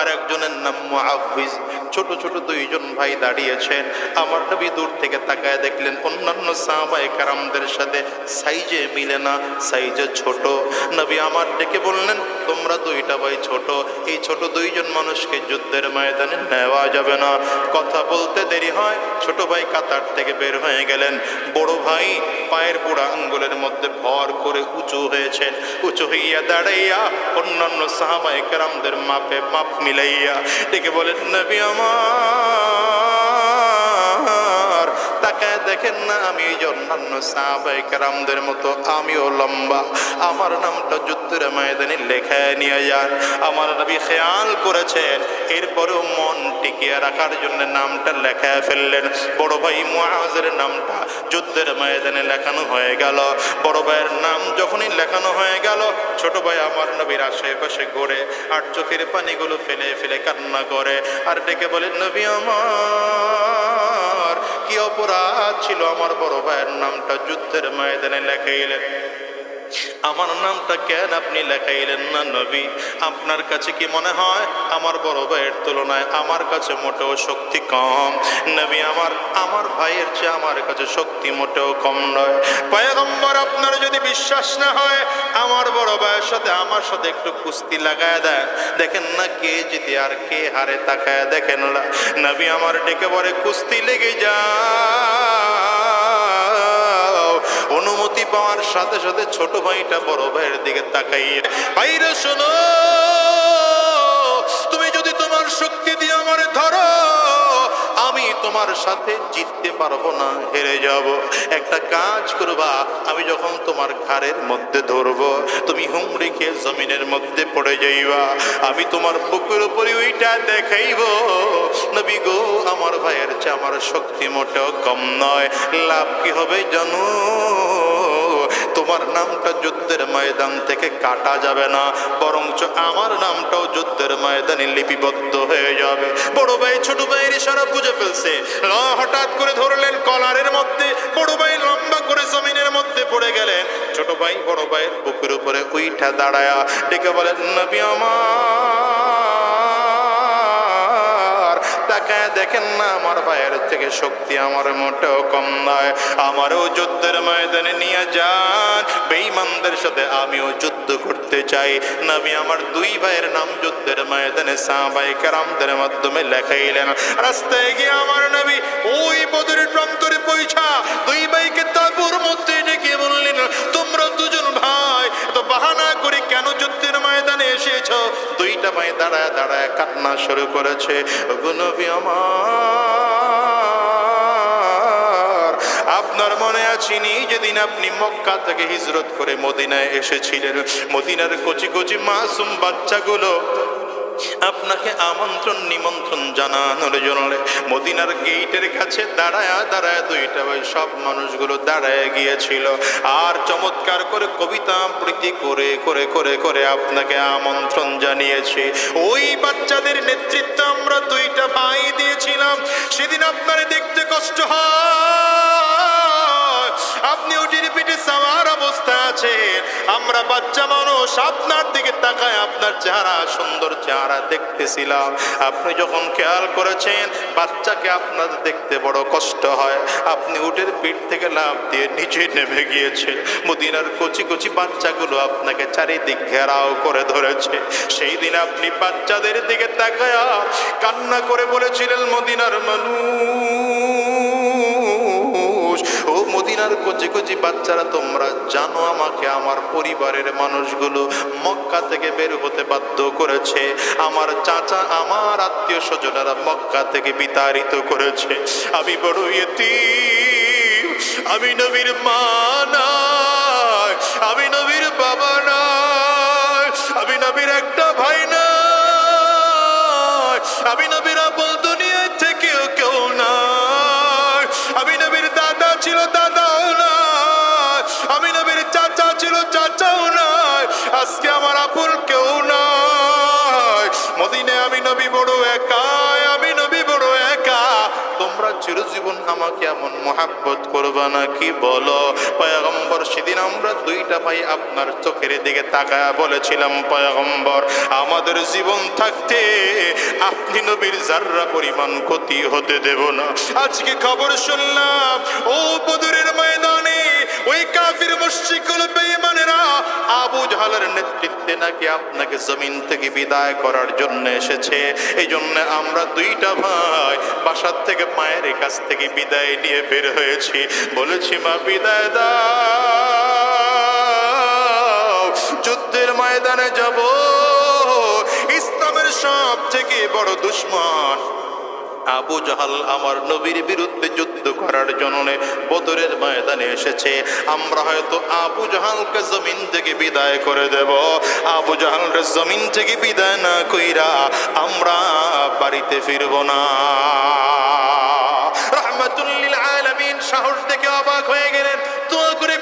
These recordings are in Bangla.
আর একজনের নাম মুআফিজ। ছোট ছোট দুইজন ভাই দাঁড়িয়েছেন। আমার নবী দূর থেকে তাকায় দেখলেন, অন্যান্য সাহাবায়ে কারামদের সাথে সাইজে মিলে না, সাইজে ছোট। নবী আমার ডেকে বললেন, তোমরা দুইটা ভাই ছোট, এই ছোট দুইজন মানুষকে যুদ্ধের ময়দানে নেওয়া যাবে না। কথা বলতে দেরি হয়, ছোট ভাই কাতার থেকে বের হয়ে গেলেন। বড় ভাই পায়ের বুড়া আঙ্গুলের মধ্যে ভর করে উঁচু হয়েছেন। উঁচু হইয়া দাঁড়াইয়া অন্যান্য সাহাবায়ে কেরামদের মাপে মাপ মিলাইয়া ডেকে বলেন নবী আমার তাকায় দেখেন না আমি অন্যান্য সাহাবায়ে কেরামদের মতো, আমিও লম্বা। আমার নামটা যুদ্ধের ময়দানে লেখায় নিয়ে যান। আমার নবী খেয়াল করেছেন, এরপরেও মন টিকিয়ে রাখার জন্য নামটা লেখায় ফেললেন। বড় ভাই মুআজের নামটা যুদ্ধের ময়দানে লেখানো হয়ে গেল। বড় ভাইয়ের নাম যখনই লেখানো হয়ে গেল, ছোট ভাই আমার নবীর আশেপাশে ঘুরে, আর চোখের পানিগুলো ফেলে ফেলে কান্না করে, আর ডেকে বলে, নবী আমার কি অপরাধ ছিল? আমার বড় ভাইয়ের নামটা যুদ্ধের ময়দানে লেখাইলেন আমার নামটা কেন আপনি লেখাইলেন না নবী? আপনার কাছে কি মনে হয়? আমার বড় ভাইয়ের তুলনায় আমার কাছে মোটেও শক্তি কম। নবী, আমার আমার ভাইয়ের চেয়ে আমার কাছে শক্তি মোটেও কম নয়। পয়গম্বর, আপনার যদি বিশ্বাস না হয়, আমার বড় ভাইয়ের সাথে আমার সাথে একটু কুস্তি লাগায় দেন। দেখেন না কে জিতে আর কে হারে তাকায় দেখেন না। নবী, আমার ডেকে বলে, কুস্তি লেগে যাও অনুমতি পাওয়ার সাথে সাথে ছোট ভাইটা বড় ভাইয়ের দিকে তাকাইয়ে ভাইরে শোনো। তোমার সাথে জিততে পারব না, হেরে যাব। একটা কাজ করবা, আমি যখন তোমার ঘাড়ের মধ্যে ধরবো, তুমি হুমড়ি খেয়ে জমিনের মধ্যে পড়ে যাইবা। আমি তোমার বুকের উপরে ওইটা দেখাইব। নবী গো, আমার ভাইয়ের চেয়ে আমার শক্তি মোটেও কম নয়। লাভ কি হবে জানো? তোমার নামটা যুদ্ধের ময়দান থেকে কাটা যাবে না, বরঞ্চ আমার নামটাও যুদ্ধের ময়দানে লিপিবদ্ধ হয়ে যাবে। বড় ভাই, ছোট ভাইয়ের ইশারা বুঝে ফেলছে। হঠাৎ করে ধরলেন কলারের মধ্যে, বড় ভাই লম্বা করে জমিনের মধ্যে পড়ে গেলেন। ছোট ভাই বড় ভাইয়ের বুকের উপরে উইঠা দাঁড়ায়া ডেকে বলেন, নবী আমার তাকায় দেখেন না, আমার ভাইয়ের থেকে শক্তি আমার মোটেও কম নয়। আমারও যুদ্ধের ময়দানে নিয়ে যান। বেঈমানদের সাথে আমিও যুদ্ধ করতে চাই। নবী আমার দুই ভাইয়ের নাম যুদ্ধের ময়দানে সাহাবাই কারামদের মাধ্যমে লেখাইলেন। রাস্তায় গিয়ে আমার নবী ওই বদরের প্রান্তরে পৌঁছা। দুই ভাইকে তাবুর মধ্যে ডেকে বললেন, তোমরা দুজন বাহানা করে, কেন যুদ্ধের ময়দানে এসেছ? দুইটা ভাই দাঁড়ায় দাঁড়ায় কান্না শুরু করেছে। আপনার মনে আছিনি যেদিন আপনি মক্কা থেকে হিজরত করে মদিনায় এসেছিলেন। মদিনার কচি কচি মাসুম বাচ্চাগুলো আপনাকে আমন্ত্রণ, নিমন্ত্রণ জানানোর জন্য মদিনার গেইটের কাছে দাঁড়ায় দাঁড়ায় দুইটা ভাই সব মানুষগুলো দাঁড়ায় গিয়েছিল। আর চমৎকার করে কবিতা আবৃত্তি করে করে করে করে আপনাকে আমন্ত্রণ জানিয়েছে। ওই বাচ্চাদের নেতৃত্ব আমরা দুইটা ভাই দিয়েছিলাম। সেদিন আপনারে দেখতে কষ্ট হয়। আপনি উটির পিঠে সাওয়ার অবস্থা আছেন। আমরা বাচ্চা মানুষ, আপনার দিকে তাকায় আপনার চেহারা, সুন্দর চেহারা দেখতেছিলাম। আপনি যখন খেয়াল করেছেন, বাচ্চাকে আপনার দেখতে বড় কষ্ট হয়। আপনি উটের পিঠ থেকে লাভ দিয়ে নিচে নেমে গিয়েছেন। মদিনার কচি কচি বাচ্চাগুলো আপনাকে চারিদিক ঘেরাও করে ধরেছে। সেই দিন আপনি বাচ্চাদের দিকে তাকায়া কান্না করে বলেছিলেন, মদিনার মানুষ মদিনার কচি কচি বাচ্চারা তোমরা জানো আমাকে, আমার পরিবারের মানুষগুলো মক্কা থেকে বের হতে বাধ্য করেছে। আমার চাচা, আমার আত্মীয় স্বজনেরা মক্কা থেকে বিতাড়িত করেছে। আমি বড় এতিম আমি নবীর মা না আমি নবীর বাবা নাই। একা আমি নবী বড় একা তোমরা চিরজীবন আমাকে এমন মোহাব্বত করবা না, কি বলো? পয়গম্বর, সেদিন আমরা দুইটা ভাই আপনার চোখের দিকে তাকায় বলেছিলাম, পয়গম্বর, আমাদের জীবন থাকতে আপনি নবীর জাররা পরিমাণ ক্ষতি হতে দেব না। আজকে খবর শুনলাম, ও বদরের ময়দানে ওই কাফির মুশরিকুল বেঈমানেরা আবু জাহালের নেতৃত্বে নাকি আপনাকে জমিন থেকে বিদায় করার জন্য এসেছে। এই জন্য আমরা দুইটা ভাই বাসার থেকে মায়ের কাছ থেকে বিদায় নিয়ে বের হয়েছি। বলেছি, মা, বিদায় যুদ্ধের ময়দানে যাব। ইসলামের সব থেকে বড় দুশ্মন আবু জাহাল আমার নবীর বিরুদ্ধে যুদ্ধ করার জন্য বদরের ময়দানে এসেছে। আমরা হয়তো আবু জাহালকে জমিন থেকে বিদায় করে দেব। আবু জাহালকে জমিন থেকে বিদায় না কইরা আমরা বাড়িতে ফিরব না।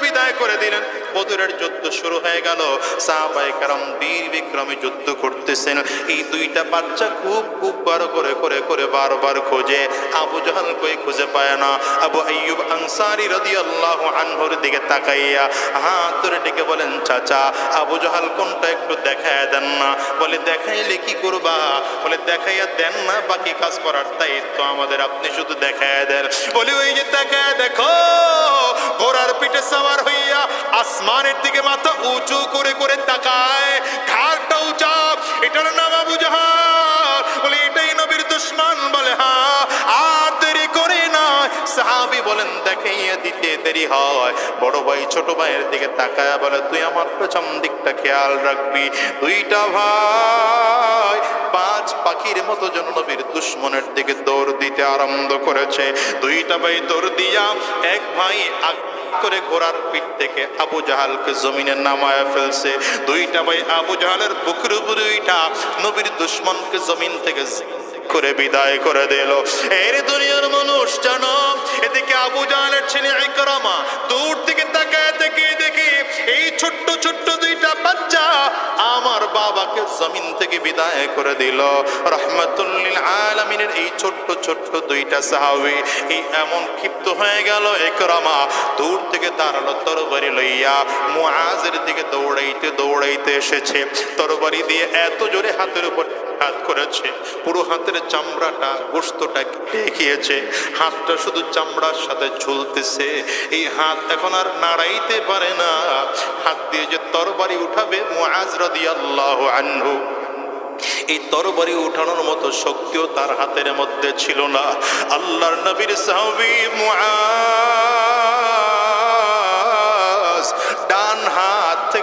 বিদায় করে দিলেন। বদরের যুদ্ধ শুরু হয়ে গেল। সাহাবায়ে কারাম বীর বিক্রমে যুদ্ধ করতেছেন। এই দুইটা বাচ্চা খুব খুব বার করে করে করে বারবার খোঁজে। আবু জাহাল কই খুঁজে পায় না। আবু আইয়ুব আনসারি রাদিয়াল্লাহু আনহুর দিকে তাকাইয়া হাত ধরে ডেকে বলেন, চাচা, আবু জাহাল কোনটা একটু দেখায় দেন না। বলে, দেখাইলে কি করবা? বলে, দেখাইয়া দেন না, বাকি কাজ করার দায়িত্ব আমাদের। আপনি শুধু দেখায় দেন। বলে, ওই যে দেখায় দেখো ঘোড়ার পিঠে সাওয়ার হইয়া আসমানের দিকে মাথা উঁচু করে করে তাকায়। ঘাড়টা উঁচা, এটার নাম আবু জাহাল। বলে, এটাই নবীর দুশ্মন। বলে হ্যাঁ আর দেরি করে না। সাহাবি বলেন দেখাইয়া দিতে দেরি হয়। বড় ভাই ছোট ভাইয়ের দিকে তাকায়, বলে, তুই আমার পেছন দিকটা খেয়াল রাখবি। দুইটা ভাই পাঁচ পাখির মতো যেন নবীর দুশ্মনের দিকে দৌড় দিতে আরম্ভ করেছে। দুইটা ভাই দৌড় দিয়া, এক ভাই আগ করে ঘোড়ার পিঠ থেকে আবু জাহালকে জমিনে নামায় ফেলছে। দুইটা ভাই আবু জাহালের বুকের উপরে উইঠা নবীর দুশ্মনকে জমিন থেকে করে বিদায় করে দিল। এর দুনিয়ার মানুষ জানো, এদিকে আবু জাহালের ছেলে আইকরামা দূর থেকে তাকায় থেকে দেখি এই ছোট্ট ছোট্ট বাচ্চা আমার বাবাকে জমিন থেকে বিদায় করে দিল। রহমতুল্লিল আলমিনের এই ছোট্ট ছোট্ট দুইটা সাহাবি, এই এমন ক্ষিপ্ত হয়ে গেল একরামা, দূর থেকে দাঁড়াল তরবারি লইয়া মুআজের দিকে দৌড়াইতে দৌড়াইতে এসেছে। তরবারি দিয়ে এত জোরে হাতের উপর হাত করেছে। পুরো হাতের চামড়াটা গোস্তটা কেটে গিয়েছে হাতটা শুধু চামড়ার সাথে ঝুলতেছে। এই হাত এখন আর নাড়াইতে পারে না। হাত দিয়ে যে তরবারি উঠাবে মুআজ রাদিয়াল্লাহু আনহু। এই তরবারি উঠানোর মতো শক্তিও তার হাতের মধ্যে ছিল না। আল্লাহর নবীর সাহাবী মুআজ ডান হাত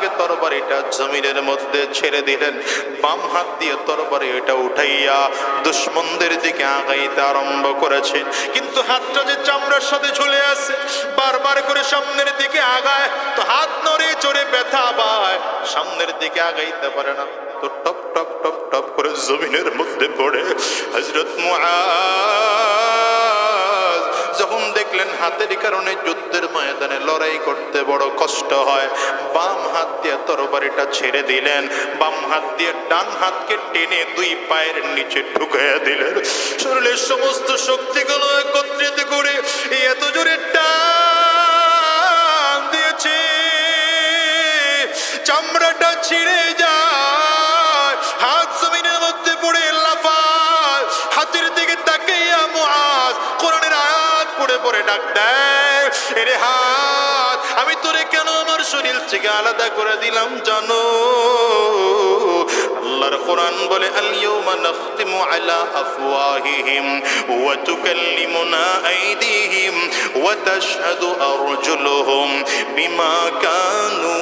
থেকে তরবারিটা জমিনের মধ্যে ছেড়ে দিলেন। বাম হাত দিয়ে তরবারি এটা উঠাইয়া দুশ্মনদের দিকে আগাইতে আরম্ভ করেছেন কিন্তু হাতটা যে চামড়ার সাথে ঝুলে আছে, বারবার করে সামনের দিকে আগায়, তো হাত নড়ে চড়ে ব্যথা পায়। সামনের দিকে আগাইতে পারে না, তো টপ টপ টপ টপ করে জমিনের মধ্যে পড়ে। হজরত দেখলেন হাতের কারণে যুদ্ধের ময়দানে লড়াই করতে বড় কষ্ট হয়। বাম হাত দিয়ে তরবারিটা ছেড়ে দিলেন। বাম হাত দিয়ে ডান হাতকে টেনে দুই পায়ের নিচে ঢুকাইয়া দিলেন। শরীরের সমস্ত শক্তিগুলো একত্রিত করে এত জোরে টান দিয়েছে। চামড়াটা ছিঁড়ে যায়। হাত জমিনের মধ্যে পড়ে পড়ে, ডাক দেয়, এরে হাত, আমি তোরে কেন আমার শরীর থেকে আলাদা করে দিলাম জানো? আল্লাহর কোরআন বলে আল ইয়াউমা নাখতিমু আলা আফওয়াহিহিম ওয়া তুকাল্লিমুনা আইদিহিম ওয়া তাশহাদু বিমা কানু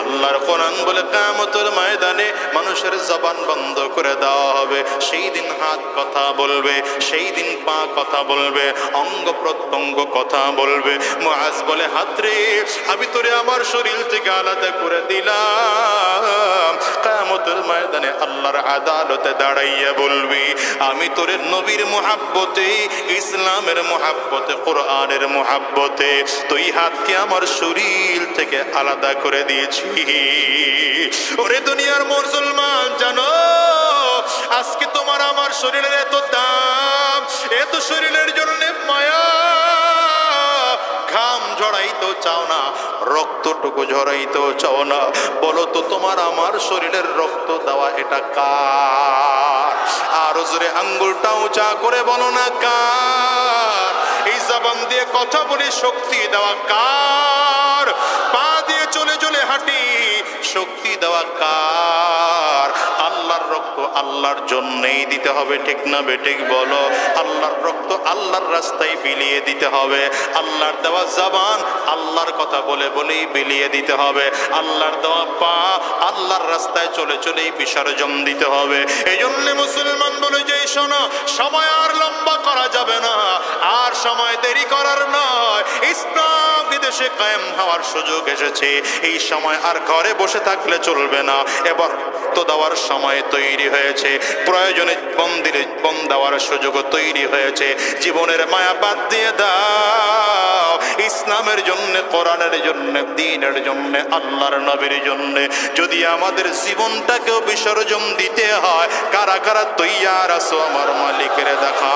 আল্লাহর কোরআন বলে কিয়ামতের ময়দানে মানুষের জবান বন্ধ করে দেওয়া হবে। সেই দিন হাত কথা বলবে, সেই দিন পা কথা বলবে, অঙ্গ প্রত্যঙ্গ কথা বলবে। মুআজ বলে হাত রে আমি তোরে আমার শরীর থেকে আলাদা করে দিলাম। কিয়ামতের ময়দানে আল্লাহর আদালতে দাঁড়াইয়া বলবি, আমি তোরে নবীর মুহাব্বতে, ইসলামের মুহাব্বতে, কোরআনের মুহাব্বতে, তুই হাতকে আমার শরীর থেকে আলাদা করে দিয়েছি। ওরে দুনিয়ার মুসলমান জানো, আজকে তোমার আমার শরীরের এত দাম, এত শরীরের জন্য মায়া। ঘাম ঝরাইতেও চাও না, রক্তটুকু ঝরাইতেও চাও না। বলো তো, তোমার আমার শরীরের রক্ত দেওয়া এটা কার? আর জোরে আঙ্গুলটা উঁচা করে বলো না কার? এই জবান দিয়ে কথা বলে শক্তি দেওয়া কার? পা দিয়ে চলে চলে হাঁটি, শক্তি দেওয়া কার? আল্লাহর রক্ত আল্লাহর জন্যই দিতে হবে, ঠিক না বেঠিক বলো? আল্লাহর রক্ত আল্লাহর রাস্তায় বিলিয়ে দিতে হবে। আল্লাহর দেওয়া জবান আল্লাহর কথা বলে বলেই বিলিয়ে দিতে হবে। আল্লাহর দেওয়া পা, আল্লাহর রাস্তায় চলে চলেই বিসর্জন দিতে হবে। এই জন্য মুসলমান বলে যে, শোনো, সময় আর লম্বা করা যাবে না। আর সময় দেরি করার নয়। ইসলাম বিদেশে কায়েম হওয়ার সুযোগ এসেছে। এই সময় আর ঘরে বসে থাকলে চলবে না। এবার তো দেওয়ার সময় তৈরি হয়েছে। প্রয়োজনে বন্দিরে বন দেওয়ার সুযোগ তৈরি হয়েছে। জীবনের মায়া বাদ দিয়ে দাও। ইসলামের জন্য, কোরআনের জন্য, দিনের জন্য, আল্লাহর নবীর জন্য। যদি আমাদের জীবনটাকেও বিসর্জন দিতে হয়, কারা কারা তৈয়ার আসো আমার মালিকের দেখা?